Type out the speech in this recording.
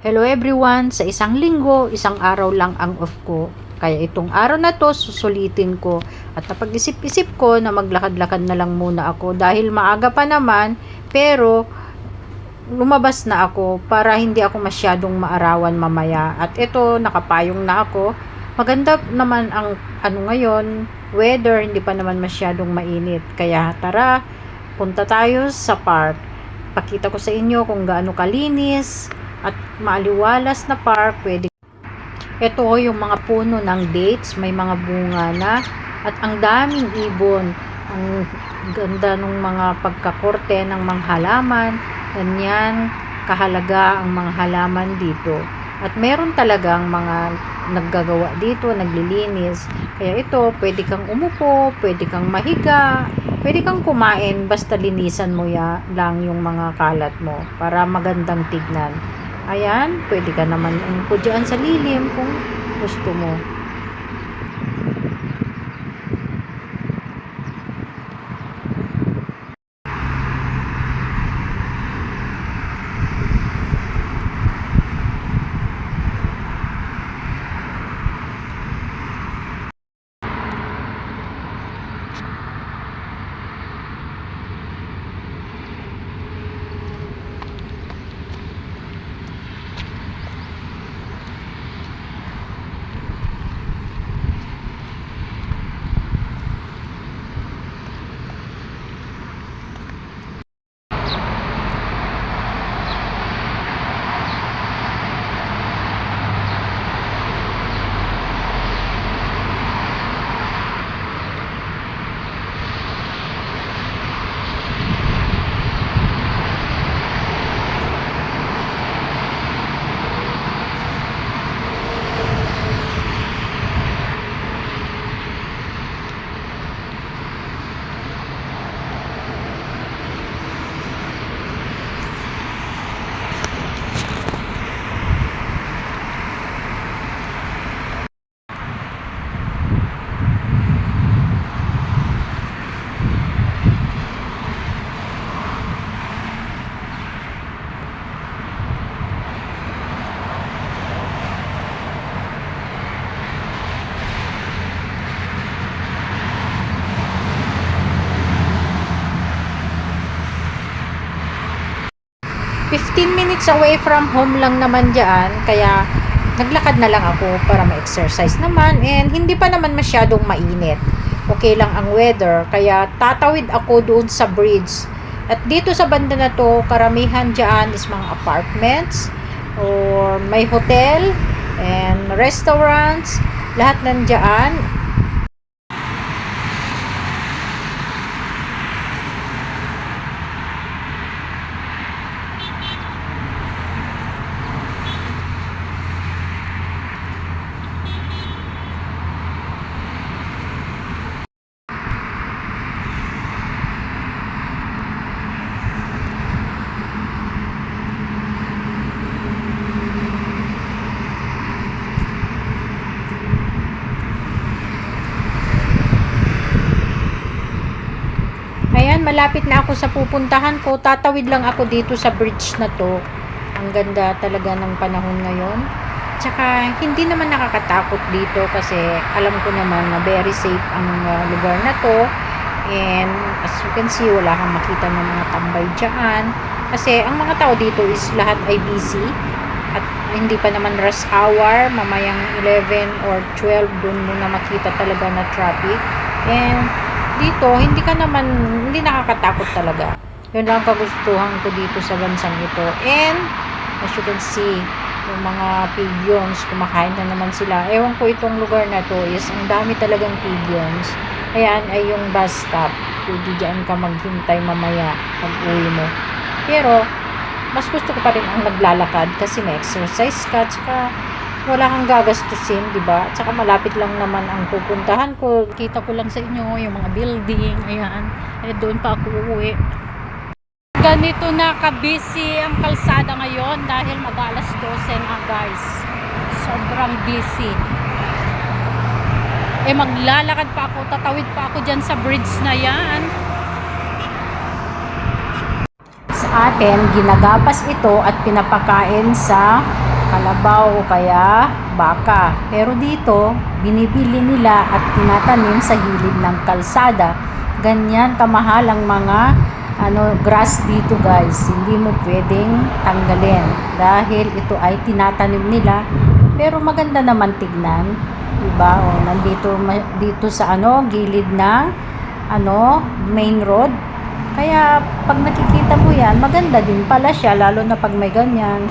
Hello everyone! Sa isang linggo, isang araw lang ang off ko. Kaya itong araw na to, susulitin ko. At napag-isip-isip ko na maglakad-lakad na lang muna ako dahil maaga pa naman, pero lumabas na ako para hindi ako masyadong maarawan mamaya. At ito, nakapayong na ako. Maganda naman ang ano ngayon, weather, hindi pa naman masyadong mainit. Kaya tara, punta tayo sa park. Pakita ko sa inyo kung gaano kalinis at maaliwalas na park. Pwede ito yung mga puno ng dates, may mga bunga na at ang daming ibon. Ang ganda ng mga pagkakorte ng mga halaman. Ganyan kahalaga ang mga halaman dito. At meron talagang mga naggagawa dito, naglilinis. Kaya ito, pwede kang umupo, pwede kang mahiga, pwede kang kumain, basta linisan mo ya lang yung mga kalat mo para magandang tignan. Ayan, pwede ka naman umupo dyan sa lilim kung gusto mo. 15 minutes away from home lang naman dyan, kaya naglakad na lang ako para ma-exercise naman and hindi pa naman masyadong mainit. Okay lang ang weather, kaya tatawid ako doon sa bridge. At dito sa banda na to, karamihan dyan is mga apartments or may hotel and restaurants. Lahat nandyan. Ayan, malapit na ako sa pupuntahan ko. Tatawid lang ako dito sa bridge na to. Ang ganda talaga ng panahon ngayon. Tsaka, hindi naman nakakatakot dito kasi alam ko naman na very safe ang uh, lugar na to. And as you can see, wala kang makita ng mga tambay dyan. Kasi ang mga tao dito is lahat ay busy. At hindi pa naman rush hour, mamayang 11 or 12, dun mo na makita talaga na traffic. And dito, hindi ka naman, hindi nakakatakot talaga. Yun lang ang kagustuhan ko dito sa bansang ito. And, as you can see, yung mga pigeons, kumakain na naman sila. Ewan ko itong lugar na to is, ang dami talagang pigeons. Ayan ay yung bus stop. Pwede dyan ka maghintay mamaya pag uwi mo. Pero, mas gusto ko pa rin ang naglalakad kasi may exercise ka, tsaka wala kang gagastusin, di ba? Tsaka malapit lang naman ang pupuntahan ko. Kita ko lang sa inyo yung mga building, ayan. Eh, doon pa ako uuwi. Ganito na ka-busy ang kalsada ngayon dahil mag-alas 12 na guys. Sobrang busy. Eh maglalakad pa ako, tatawid pa ako dyan sa bridge na yan. Sa atin, ginagapas ito at pinapakain sa kalabaw o kaya baka. Pero dito, binibili nila at tinatanim sa gilid ng kalsada. Ganyan kamahal ang mga ano grass dito guys. Hindi mo pwedeng tanggalin dahil ito ay tinatanim nila. Pero maganda naman tignan. Diba? O, nandito dito sa ano gilid ng ano main road. Kaya pag nakikita mo yan, maganda din pala siya lalo na pag may ganyan